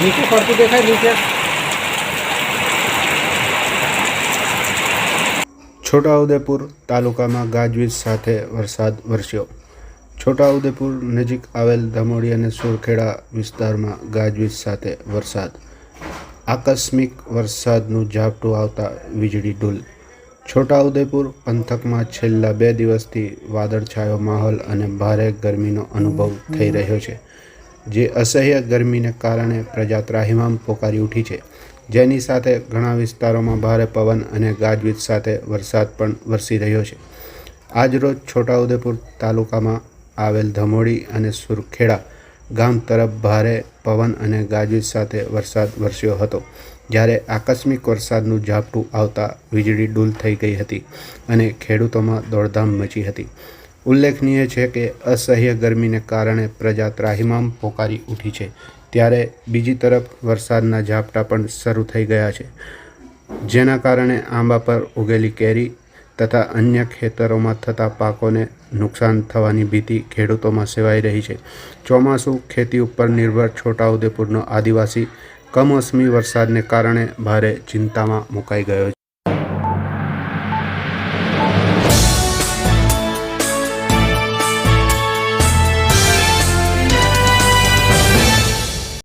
નીચે ફરતું દેખાય, નીચે. છોટાઉદેપુર તાલુકામાં ગાજવીજ સાથે વરસાદ વરસ્યો. છોટાઉદેપુર નજીક આવેલ ધમોડી અને સુરખેડા વિસ્તારમાં ગાજવીજ સાથે વરસાદ. આકસ્મિક વરસાદનું ઝાપટું આવતા વીજળી ડૂલ. છોટાઉદેપુર પંથકમાં છેલ્લા બે દિવસથી વાદળછાયો માહોલ અને ભારે ગરમીનો અનુભવ થઈ રહ્યો છે. જે અસહ્ય ગરમીને કારણે પ્રજા ત્રાહિમામ પોકારી ઉઠી છે. જેની સાથે ઘણા વિસ્તારોમાં ભારે પવન અને ગાજવીજ સાથે વરસાદ પણ વરસી રહ્યો છે. આજરોજ છોટાઉદેપુર તાલુકામાં આવેલ ધમોડી અને સુરખેડા ગામ તરફ ભારે પવન અને ગાજવીજ સાથે વરસાદ વરસ્યો હતો, જ્યારે આકસ્મિક વરસાદનું ઝાપટું આવતા વીજળી ડૂલ થઈ ગઈ હતી અને ખેડૂતોમાં દોડધામ મચી હતી. ઉલ્લેખનીય છે કે અસહ્ય ગરમીને કારણે પ્રજા ત્રાહિમામ પોકારી ઉઠી છે. ત્યારે બીજી તરફ વરસાદના ઝાપટા પણ શરૂ થઈ ગયા છે. જેના કારણે આંબા પર ઉગેલી કેરી તથા અન્ય ખેતરોમાં થતા પાકોને નુકસાન થવાની ભીતિ ખેડૂતોમાં સેવાઈ રહી છે. ચોમાસું ખેતી ઉપર નિર્ભર છોટાઉદેપુરનો આદિવાસી કમોસમી વરસાદને કારણે ભારે ચિંતામાં મુકાઈ ગયો છે.